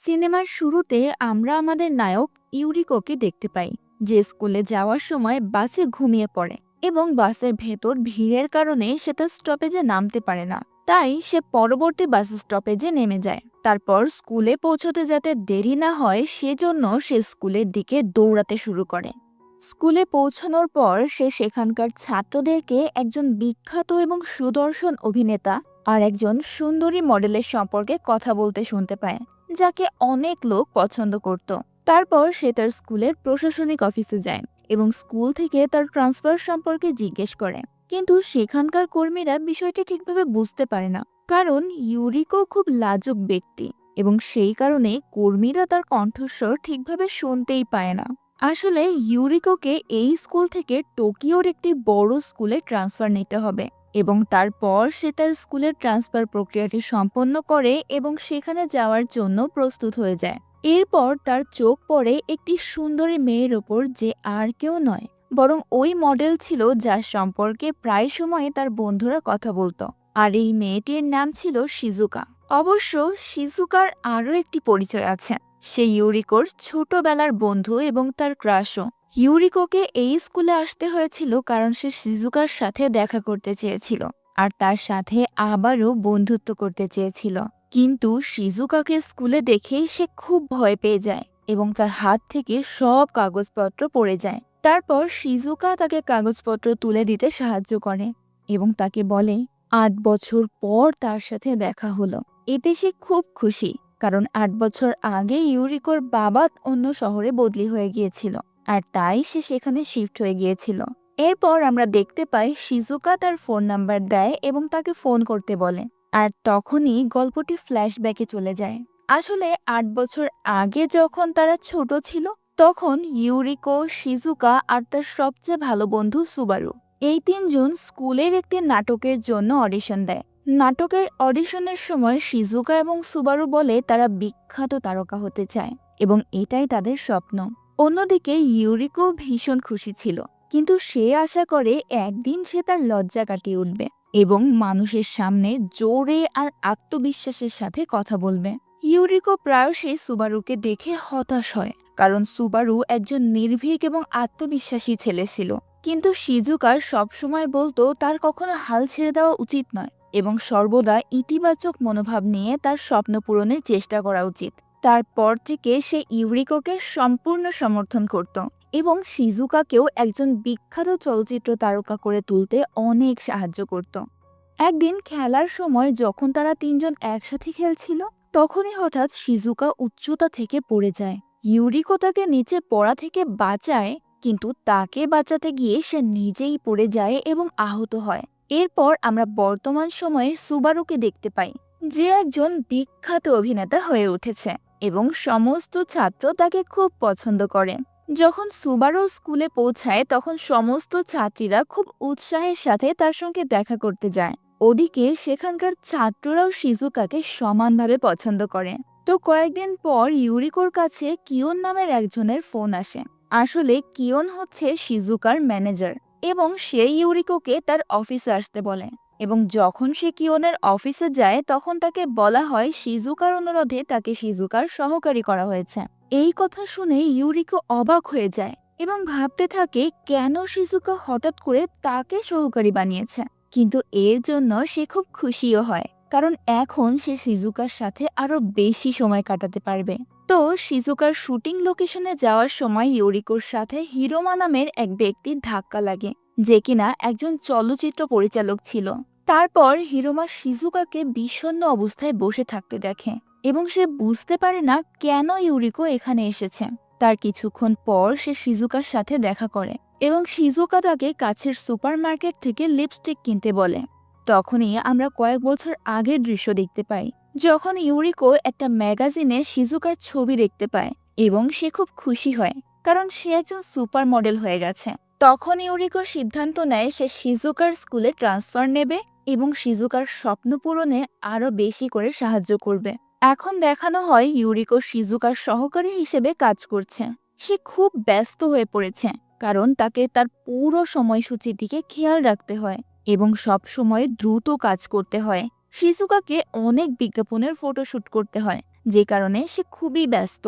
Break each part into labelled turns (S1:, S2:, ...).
S1: সিনেমার শুরুতে আমরা আমাদের নায়ক ইউরিকোকে দেখতে পাই, যে স্কুলে যাওয়ার সময় বাসে ঘুমিয়ে পড়ে এবং বাসের ভেতর ভিড়ের কারণে সে তার স্টপেজে নামতে পারে না। তাই সে পরবর্তী বাস স্টপেজে নেমে যায়। তারপর স্কুলে পৌঁছতে যাতে দেরি না হয়, সেজন্য সে স্কুলের দিকে দৌড়াতে শুরু করে। স্কুলে পৌঁছানোর পর সে সেখানকার ছাত্রদেরকে একজন বিখ্যাত এবং সুদর্শন অভিনেতা আর একজন সুন্দরী মডেলের সম্পর্কে কথা বলতে শুনতে পায়। যাকে অনেক লোক পছন্দ করত। তারপর সে তার স্কুলের প্রশাসনিক অফিসে যায় এবং স্কুল থেকে তার ট্রান্সফার সম্পর্কে জিজ্ঞেস করে। কিন্তু সেখানকার কর্মীরা বিষয়টি ঠিকভাবে বুঝতে পারে না, কারণ ইউরিকো খুব লাজুক ব্যক্তি এবং সেই কারণে কর্মীরা তার কণ্ঠস্বর ঠিকভাবে শুনতেই পায় না। আসলে ইউরিকোকে এই স্কুল থেকে টোকিওর একটি বড় স্কুলে ট্রান্সফার নিতে হবে। এবং তারপর সে তার স্কুলের ট্রান্সফার প্রক্রিয়াটি সম্পন্ন করে এবং সেখানে যাওয়ার জন্য প্রস্তুত হয়ে যায়। এরপর তার চোখ পড়ে একটি সুন্দরী মেয়ের ওপর যে আর কেউ নয়, বরং ওই মডেল ছিল যার সম্পর্কে প্রায় সময় তার বন্ধুরা কথা বলতো। আর এই মেয়েটির নাম ছিল শিজুকা। অবশ্য শিজুকার আরও একটি পরিচয় আছে। সে ইউরিকোর ছোটবেলার বন্ধু এবং তার ক্রাশও। ইউরিকোকে এই স্কুলে আসতে হয়েছিল কারণ সে সিজুকার সাথে দেখা করতে চেয়েছিল আর তার সাথে আবারও বন্ধুত্ব করতে চেয়েছিল। কিন্তু সিজুকাকে স্কুলে দেখেই সে খুব ভয় পেয়ে যায় এবং তার হাত থেকে সব কাগজপত্র পড়ে যায়। তারপর সিজুকা তাকে কাগজপত্র তুলে দিতে সাহায্য করে এবং তাকে বলে, আট বছর পর তার সাথে দেখা হলো। এতে সে খুব খুশি কারণ আট বছর আগে ইউরিকোর বাবা অন্য শহরে বদলি হয়ে গিয়েছিল। আর তাই সে সেখানে শিফট হয়ে গিয়েছিল। এরপর আমরা দেখতে পাই শিজুকা তার ফোন নাম্বার দেয় এবং তাকে ফোন করতে বলে। আর তখনই গল্পটি ফ্ল্যাশব্যাকে চলে যায়। আসলে আট বছর আগে যখন তারা ছোট ছিল, তখন ইউরিকো, শিজুকা আর তার সবচেয়ে ভালো বন্ধু সুবারু এই তিনজন স্কুলের একটি নাটকের জন্য অডিশন দেয়। নাটকের অডিশনের সময় শিজুকা এবং সুবারু বলে তারা বিখ্যাত তারকা হতে চায় এবং এটাই তাদের স্বপ্ন। অন্যদিকে ইউরিকো ভীষণ খুশি ছিল, কিন্তু সে আশা করে একদিন সে তার লজ্জা কাটিয়ে উঠবে এবং মানুষের সামনে জোরে আর আত্মবিশ্বাসের সাথে কথা বলবে। ইউরিকো প্রায়শই সুবারুকে দেখে হতাশ হয়, কারণ সুবারু একজন নির্ভীক এবং আত্মবিশ্বাসী ছেলে ছিল। কিন্তু শিজুকার সবসময় বলতো তার কখনো হাল ছেড়ে দেওয়া উচিত নয় এবং সর্বদা ইতিবাচক মনোভাব নিয়ে তার স্বপ্ন পূরণের চেষ্টা করা উচিত। তারপর থেকে সে ইউরিকোকে সম্পূর্ণ সমর্থন করত এবং শিজুকাকেও একজন বিখ্যাত চলচ্চিত্র তারকা করে তুলতে অনেক সাহায্য করত। একদিন খেলার সময় যখন তারা তিনজন একসাথে খেলছিল, তখনই হঠাৎ শিজুকা উচ্চতা থেকে পড়ে যায়। ইউরিকো তাকে নিচে পড়া থেকে বাঁচায়, কিন্তু তাকে বাঁচাতে গিয়ে সে নিজেই পড়ে যায় এবং আহত হয়। এরপর আমরা বর্তমান সময়ের সুবারুকে দেখতে পাই, যে একজন বিখ্যাত অভিনেতা হয়ে উঠেছে। এবং সমস্ত ছাত্র তাকে খুব পছন্দ করে। যখন সুবারু স্কুলে পৌঁছায়, তখন সমস্ত ছাত্রীরা খুব উৎসাহের সাথে তার সঙ্গে দেখা করতে যায়। ওদিকে সেখানকার ছাত্ররাও শিজুকাকে সমানভাবে পছন্দ করে। তো কয়েকদিন পর ইউরিকোর কাছে কিয়ন নামের একজনের ফোন আসে। আসলে কিয়ন হচ্ছে শিজুকার ম্যানেজার এবং সেই ইউরিকোকে তার অফিসে আসতে বলে। এবং যখন সে কিয়নের অফিসে যায়, তখন তাকে বলা হয় শিজুকার অনুরোধে তাকে শিজুকার সহকারী করা হয়েছে। এই কথা শুনে ইউরিকো অবাক হয়ে যায় এবং ভাবতে থাকে, কেন শিজুকা হঠাৎ করে তাকে সহকারী বানিয়েছে? কিন্তু এর জন্য সে খুব খুশিও হয়, কারণ এখন সে শিজুকার সাথে আরও বেশি সময় কাটাতে পারবে। তো শিজুকার শুটিং লোকেশনে যাওয়ার সময় ইউরিকোর সাথে হিরোমা নামের এক ব্যক্তির ধাক্কা লাগে, যে কিনা একজন চলচ্চিত্র পরিচালক ছিল। তারপর হিরোমা শিজুকাকে বিষণ্ণ অবস্থায় বসে থাকতে দেখে এবং সে বুঝতে পারে না কেন ইউরিকো এখানে এসেছে। তার কিছুক্ষণ পর সে শিজুকার সাথে দেখা করে এবং শিজুকা তাকে কাছের সুপারমার্কেট থেকে লিপস্টিক কিনতে বলে। তখনই আমরা কয়েক বছর আগের দৃশ্য দেখতে পাই, যখন ইউরিকো একটা ম্যাগাজিনে শিজুকার ছবি দেখতে পায় এবং সে খুব খুশি হয়, কারণ সে একজন সুপার মডেল হয়ে গেছে। তখন ইউরিকো সিদ্ধান্ত নেয় সে শিজুকার স্কুলে ট্রান্সফার নেবে এবং শিজুকার স্বপ্ন পূরণে আরও বেশি করে সাহায্য করবে। এখন দেখানো হয় ইউরিকো শিজুকার সহকারী হিসেবে কাজ করছে। সে খুব ব্যস্ত হয়ে পড়েছে, কারণ তাকে তার পুরো সময়সূচির দিকে খেয়াল রাখতে হয় এবং সব সময় দ্রুত কাজ করতে হয়। শিজুকাকে অনেক বিজ্ঞাপনের ফটোশুট করতে হয়, যে কারণে সে খুবই ব্যস্ত।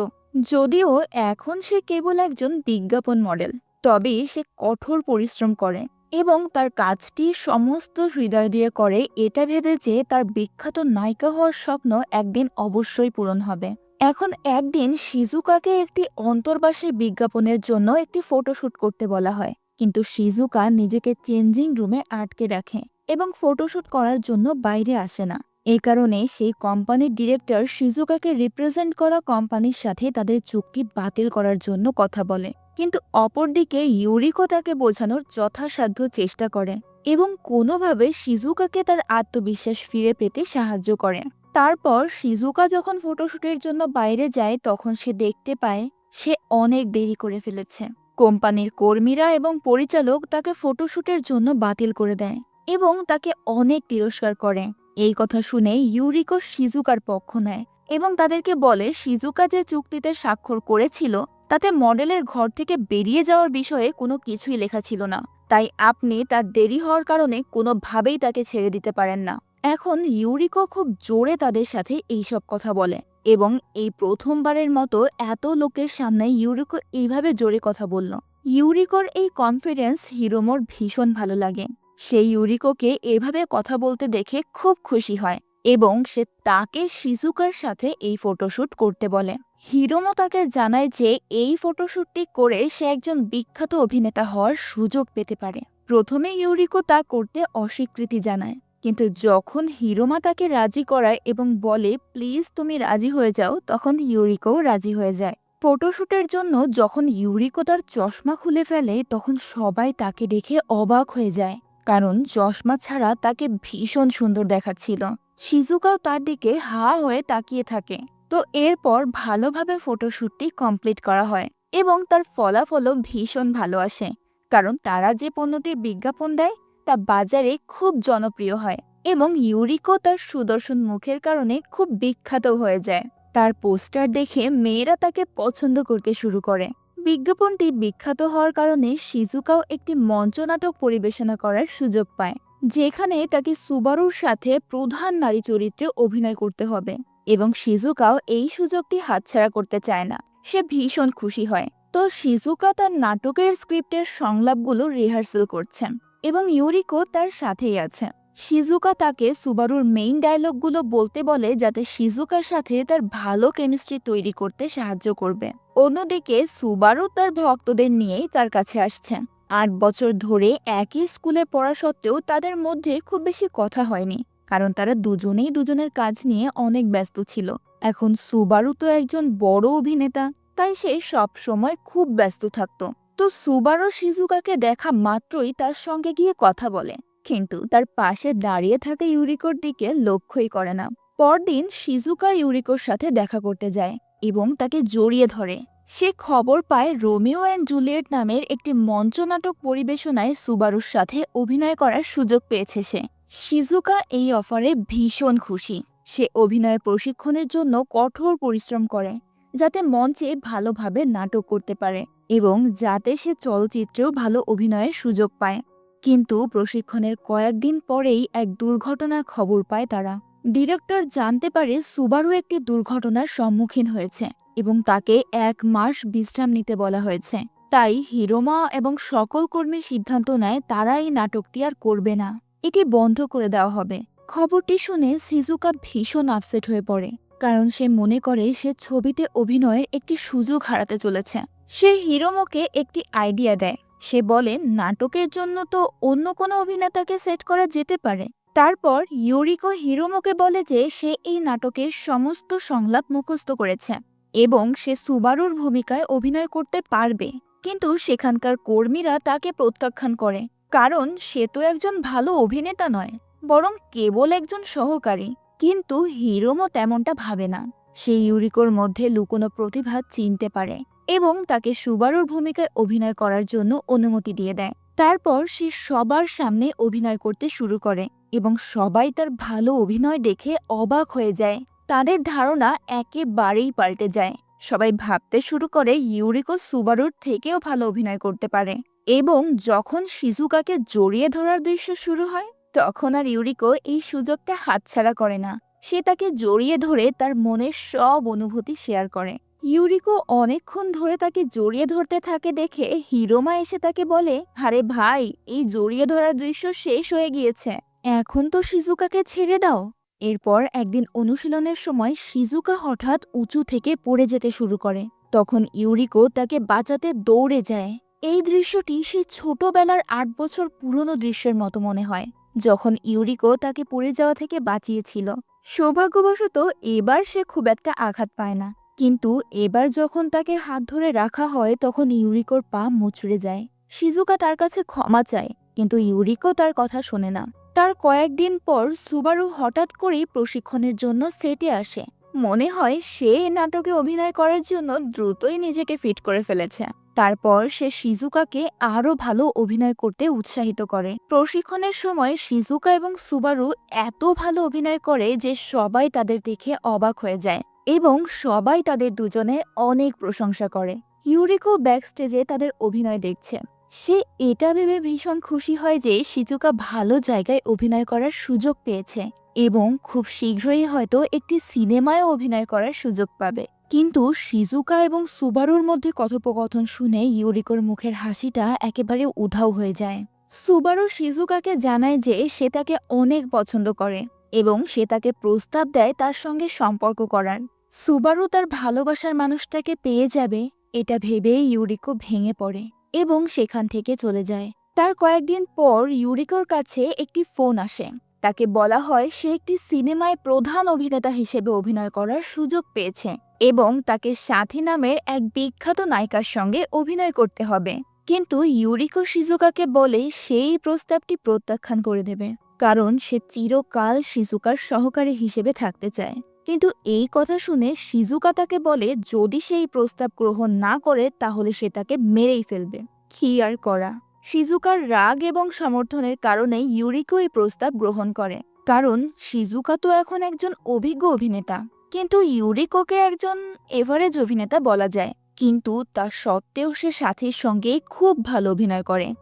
S1: যদিও এখন সে কেবল একজন বিজ্ঞাপন মডেল, তবে সে কঠোর পরিশ্রম করে। এবং তার কাজটি সমস্ত হৃদয় দিয়ে করে, এটা ভেবে যে তার বিখ্যাত নায়িকা হওয়ার স্বপ্ন একদিন অবশ্যই পূরণ হবে। এখন একদিন শিজুকাকে একটি অন্তর্বাসী বিজ্ঞাপনের জন্য একটি ফটোশ্যুট করতে বলা হয়। কিন্তু শিজুকা নিজেকে চেঞ্জিং রুমে আটকে রাখে এবং ফটোশ্যুট করার জন্য বাইরে আসে না। এই কারণে সেই কোম্পানির ডিরেক্টর শিজুকাকে রিপ্রেজেন্ট করা কোম্পানির সাথে তাদের চুক্তি বাতিল করার জন্য কথা বলে। কিন্তু অপরদিকে ইউরিকো তাকে বোঝানোর যথাসাধ্য চেষ্টা করে এবং কোনোভাবে শিজুকাকে তার আত্মবিশ্বাস ফিরে পেতে সাহায্য করে। তারপর শিজুকা যখন ফটোশুটের জন্য বাইরে যায়, তখন সে দেখতে পায়, সে অনেক দেরি করে ফেলেছে। কোম্পানির কর্মীরা এবং পরিচালক তাকে ফটোশুটের জন্য বাতিল করে দেয় এবং তাকে অনেক তিরস্কার করে। এই কথা শুনে ইউরিকো শিজুকার পক্ষ নেয় এবং তাদেরকে বলে শিজুকা যে চুক্তিতে স্বাক্ষর করেছিল তাতে মডেলের ঘর থেকে বেরিয়ে যাওয়ার বিষয়ে কোনো কিছুই লেখা ছিল না। তাই আপনি তার দেরি হওয়ার কারণে কোনোভাবেই তাকে ছেড়ে দিতে পারেন না। এখন ইউরিকো খুব জোরে তাদের সাথে এইসব কথা বলে এবং এই প্রথমবারের মতো এত লোকের সামনে ইউরিকো এইভাবে জোরে কথা বলল। ইউরিকোর এই কনফিডেন্স হিরোমোর ভীষণ ভালো লাগে। সে ইউরিকোকে এভাবে কথা বলতে দেখে খুব খুশি হয় এবং সে তাকে শিজুকার সাথে এই ফটোশ্যুট করতে বলে। হিরোমো তাকে জানায় যে, এই ফটোশ্যুটটি করে সে একজন বিখ্যাত অভিনেতা হওয়ার সুযোগ পেতে পারে। প্রথমে ইউরিকো তা করতে অস্বীকৃতি জানায়, কিন্তু যখন হিরোমা তাকে রাজি করায় এবং বলে, প্লিজ তুমি রাজি হয়ে যাও, তখন ইউরিকোও রাজি হয়ে যায়। ফটোশ্যুটের জন্য যখন ইউরিকো তার চশমা খুলে ফেলে, তখন সবাই তাকে দেখে অবাক হয়ে যায়, কারণ চশমা ছাড়া তাকে ভীষণ সুন্দর দেখাচ্ছিল। শিজুকাও তার দিকে হা হয়ে তাকিয়ে থাকে। তো এরপর ভালোভাবে ফটোশ্যুটটি কমপ্লিট করা হয় এবং তার ফলাফলও ভীষণ ভালো আসে। কারণ তারা যে পণ্যটির বিজ্ঞাপন দেয়, তা বাজারে খুব জনপ্রিয় হয় এবং ইউরিকো তার সুদর্শন মুখের কারণে খুব বিখ্যাত হয়ে যায়। তার পোস্টার দেখে মেয়েরা তাকে পছন্দ করতে শুরু করে। বিজ্ঞাপনটি বিখ্যাত হওয়ার কারণে শিজুকাও একটি মঞ্চনাটক পরিবেশনা করার সুযোগ পায়, যেখানে তাকে সুবারুর সাথে প্রধান নারী চরিত্রে অভিনয় করতে হবে। এবং শিজুকাও এই সুযোগটি হাতছাড়া করতে চায় না। সে ভীষণ খুশি হয়। তো শিজুকা তার নাটকের স্ক্রিপ্টের সংলাপগুলো রিহার্সেল করছে এবং ইউরিকো তার সাথেই আছে। শিজুকা তাকে সুবারুর মেইন ডায়লগগুলো বলতে বলে যাতে শিজুকার সাথে তার ভালো কেমিস্ট্রি তৈরি করতে সাহায্য করবে। অন্যদিকে সুবারু তার ভক্তদের নিয়েই তার কাছে আসছে। আট বছর ধরে একই স্কুলে পড়া সত্ত্বেও তাদের মধ্যে খুব বেশি কথা হয়নি। কারণ তারা দুজনেই দুজনের কাজ নিয়ে অনেক ব্যস্ত ছিল। এখন সুবারু তো একজন বড় অভিনেতা, তাই সে সব সময় খুব ব্যস্ত থাকত। তো সুবারু শিজুকাকে দেখা মাত্রই তার সঙ্গে গিয়ে কথা বলে। কিন্তু তার পাশে দাঁড়িয়ে থাকা ইউরিকোর দিকে লক্ষ্যই করে না। পরদিন শিজুকা ইউরিকোর সাথে দেখা করতে যায় এবং তাকে জড়িয়ে ধরে। সে খবর পায় রোমিও অ্যান্ড জুলিয়েট নামের একটি মঞ্চনাটক পরিবেশনায় সুবারুর সাথে অভিনয় করার সুযোগ পেয়েছে সে। শিজুকা এই অফারে ভীষণ খুশি। সে অভিনয় প্রশিক্ষণের জন্য কঠোর পরিশ্রম করে, যাতে মঞ্চে ভালোভাবে নাটক করতে পারে এবং যাতে সে চলচ্চিত্রেও ভালো অভিনয়ের সুযোগ পায়। কিন্তু প্রশিক্ষণের কয়েকদিন পরেই এক দুর্ঘটনার খবর পায় তারা। ডিরেক্টর জানতে পারে সুবারু একটি দুর্ঘটনার সম্মুখীন হয়েছে এবং তাকে এক মাস বিশ্রাম নিতে বলা হয়েছে। তাই হিরোমা এবং সকল কর্মী সিদ্ধান্ত নেয় তারা এই নাটকটি আর করবে না। এটি বন্ধ করে দেওয়া হবে। খবরটি শুনে সিজুকা ভীষণ আপসেট হয়ে পড়ে, কারণ সে মনে করে সে ছবিতে অভিনয়ের একটি সুযোগ হারাতে চলেছে। সে হিরোমোকে একটি আইডিয়া দেয়। সে বলে, নাটকের জন্য তো অন্য কোনো অভিনেতাকে সেট করা যেতে পারে। তারপর ইউরিকো হিরোমোকে বলে যে সে এই নাটকের সমস্ত সংলাপ মুখস্থ করেছে এবং সে সুবারুর ভূমিকায় অভিনয় করতে পারবে। কিন্তু সেখানকার কর্মীরা তাকে প্রত্যাখ্যান করে। কারণ সে তো একজন ভালো অভিনেতা নয়, বরং কেবল একজন সহকারী। কিন্তু হিরোমো তেমনটা ভাবে না। সে ইউরিকোর মধ্যে লুকোনো প্রতিভা চিনতে পারে এবং তাকে সুবারুর ভূমিকায় অভিনয় করার জন্য অনুমতি দিয়ে দেয়। তারপর সে সবার সামনে অভিনয় করতে শুরু করে এবং সবাই তার ভালো অভিনয় দেখে অবাক হয়ে যায়। তাদের ধারণা একেবারেই পাল্টে যায়। সবাই ভাবতে শুরু করে ইউরিকো সুবারুর থেকেও ভালো অভিনয় করতে পারে। এবং যখন শিজুকাকে জড়িয়ে ধরার দৃশ্য শুরু হয়, তখন আর ইউরিকো এই সুযোগটা হাতছাড়া করে না। সে তাকে জড়িয়ে ধরে তার মনের সব অনুভূতি শেয়ার করে। ইউরিকো অনেকক্ষণ ধরে তাকে জড়িয়ে ধরতে থাকে দেখে হিরোমা এসে তাকে বলে, আরে ভাই, এই জড়িয়ে ধরার দৃশ্য শেষ হয়ে গিয়েছে। এখন তো শিজুকাকে ছেড়ে দাও। এরপর একদিন অনুশীলনের সময় শিজুকা হঠাৎ উঁচু থেকে পড়ে যেতে শুরু করে। তখন ইউরিকো তাকে বাঁচাতে দৌড়ে যায়। এই দৃশ্যটি সেই ছোটবেলার আট বছর পুরনো দৃশ্যের মতো মনে হয়, যখন ইউরিকো তাকে পড়ে যাওয়া থেকে বাঁচিয়েছিল। সৌভাগ্যবশত এবার সে খুব একটা আঘাত পায় না। কিন্তু এবার যখন তাকে হাত ধরে রাখা হয়, তখন ইউরিকোর পা মুচড়ে যায়। সিজুকা তার কাছে ক্ষমা চায়, কিন্তু ইউরিকো তার কথা শোনে না। তার কয়েকদিন পর সুবারু হঠাৎ করেই প্রশিক্ষণের জন্য সেটে আসে। মনে হয় সে এ নাটকে অভিনয় করার জন্য দ্রুতই নিজেকে ফিট করে ফেলেছে। তারপর সে শিজুকাকে আরও ভালো অভিনয় করতে উৎসাহিত করে। প্রশিক্ষণের সময় শিজুকা এবং সুবারু এত ভালো অভিনয় করে যে সবাই তাদের দেখে অবাক হয়ে যায় এবং সবাই তাদের দুজনের অনেক প্রশংসা করে। ইউরিকো ব্যাকস্টেজে তাদের অভিনয় দেখছে। সে এটা ভেবে ভীষণ খুশি হয় যে শিজুকা ভালো জায়গায় অভিনয় করার সুযোগ পেয়েছে। এবং খুব শীঘ্রই হয়তো একটি সিনেমায় অভিনয় করার সুযোগ পাবে। কিন্তু শিজুকা এবং সুবারুর মধ্যে কথোপকথন শুনে ইউরিকোর মুখের হাসিটা একেবারে উধাও হয়ে যায়। সুবারু শিজুকাকে জানায় যে সে তাকে অনেক পছন্দ করে এবং সে তাকে প্রস্তাব দেয় তার সঙ্গে সম্পর্ক করার। সুবারু তার ভালোবাসার মানুষটাকে পেয়ে যাবে, এটা ভেবে ইউরিকো ভেঙে পড়ে এবং সেখান থেকে চলে যায়। তার কয়েকদিন পর ইউরিকোর কাছে একটি ফোন আসে। তাকে বলা হয় সে একটি সিনেমায় প্রধান অভিনেতা হিসেবে অভিনয় করার সুযোগ পেয়েছে এবং তাকে সাথী নামের এক বিখ্যাত নায়িকার সঙ্গে অভিনয় করতে হবে। কিন্তু ইউরিকো শিজুকাকে বলে সেই প্রস্তাবটি প্রত্যাখ্যান করে দেবে, কারণ সে চিরকাল শিজুকার সহকারী হিসেবে থাকতে চায়। কিন্তু এই কথা শুনে শিজুকা তাকে বলে, যদি সেই প্রস্তাব গ্রহণ না করে, তাহলে সে তাকে মেরেই ফেলবে। কি আর করা? শিজুকার রাগ এবং সমর্থনের কারণে ইউরিকো এই প্রস্তাব গ্রহণ করে। কারণ শিজুকা তো এখন একজন অভিজ্ঞ অভিনেতা। কিন্তু ইউরিকোকে একজন এভারেজ অভিনেতা বলা যায়। কিন্তু তা সত্ত্বেও সে সাথীর সঙ্গে খুব ভালো অভিনয় করে।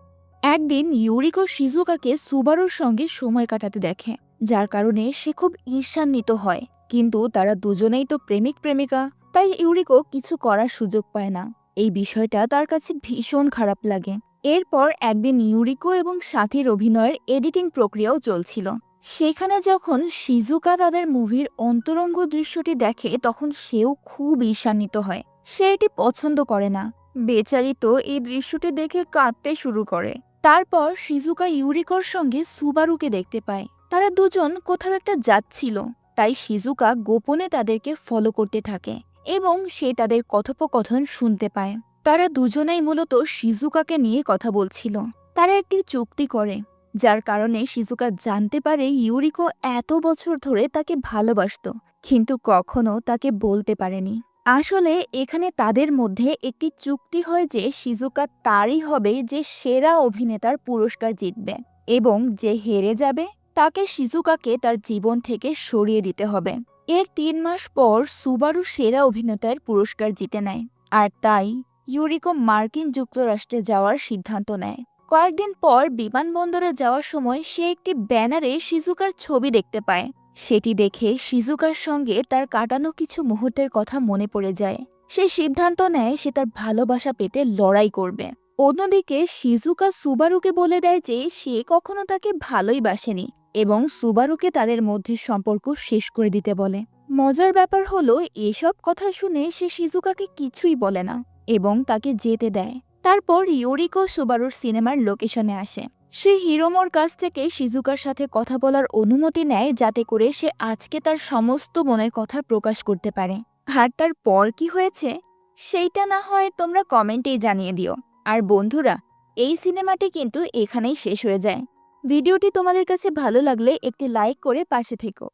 S1: একদিন ইউরিকো শিজুকাকে সুবারুর সঙ্গে সময় কাটাতে দেখে। যার কারণে সে খুব ঈর্ষান্বিত হয়। কিন্তু তারা দুজনেই তো প্রেমিক প্রেমিকা। তাই ইউরিকো কিছু করার সুযোগ পায় না। এই বিষয়টা তার কাছে ভীষণ খারাপ লাগে। এরপর একদিন ইউরিকো এবং সাথীর অভিনয়ের এডিটিং প্রক্রিয়াও চলছিল। সেখানে যখন শিজুকা তাদের মুভির অন্তরঙ্গ দৃশ্যটি দেখে, তখন সেও খুব ঈর্ষান্বিত হয়। সে এটি পছন্দ করে না। বেচারি তো এই দৃশ্যটি দেখে কাঁদতে শুরু করে। তারপর শিজুকা ইউরিকোর সঙ্গে সুবারুকে দেখতে পায়। তারা দুজন কোথাও একটা যাচ্ছিল, তাই শিজুকা গোপনে তাদেরকে ফলো করতে থাকে এবং সে তাদের কথোপকথন শুনতে পায়। তারা দুজনেই মূলত শিজুকাকে নিয়ে কথা বলছিল। তারা একটি চুক্তি করে, যার কারণে শিজুকা জানতে পারে ইউরিকো এত বছর ধরে তাকে ভালোবাসত, কিন্তু কখনো তাকে বলতে পারেনি। আসলে এখানে তাদের মধ্যে একটি চুক্তি হয় যে শিজুকা তারই হবে যে সেরা অভিনেতার পুরস্কার জিতবে এবং যে হেরে যাবে তাকে শিজুকাকে তার জীবন থেকে সরিয়ে দিতে হবে। এর তিন মাস পর সুবারু সেরা অভিনেতার পুরস্কার জিতে নেয়, আর তাই ইউরিকো মার্কিন যুক্তরাষ্ট্রে যাওয়ার সিদ্ধান্ত নেয়। কয়েকদিন পর বিমানবন্দরে যাওয়ার সময় সে একটি ব্যানারে শিজুকার ছবি দেখতে পায়। সেটি দেখে শিজুকার সঙ্গে তার কাটানো কিছু মুহূর্তের কথা মনে পড়ে যায়। সে সিদ্ধান্ত নেয় সে তার ভালোবাসা পেতে লড়াই করবে। অন্যদিকে শিজুকা সুবারুকে বলে দেয় যে সে কখনো তাকে ভালোই বাসেনি এবং সুবারুকে তাদের মধ্যে সম্পর্ক শেষ করে দিতে বলে। মজার ব্যাপার হলো, এসব কথা শুনে সে শিজুকাকে কিছুই বলে না। এবং তাকে যেতে দেয়। তারপর ইউরিকো সুবারুর সিনেমার লোকেশনে আসে। সে হিরোমোর কাছ থেকে শিজুকার সাথে কথা বলার অনুমতি নেয় যাতে করে সে আজকে তার সমস্ত মনের কথা প্রকাশ করতে পারে। আর তার পর কি হয়েছে? সেইটা না হয় তোমরা কমেন্টেই জানিয়ে দিও। আর বন্ধুরা, এই সিনেমাটি কিন্তু এখানেই শেষ হয়ে যায়। ভিডিওটি তোমাদের কাছে ভালো লাগলে একটি লাইক করে পাশে থেকো।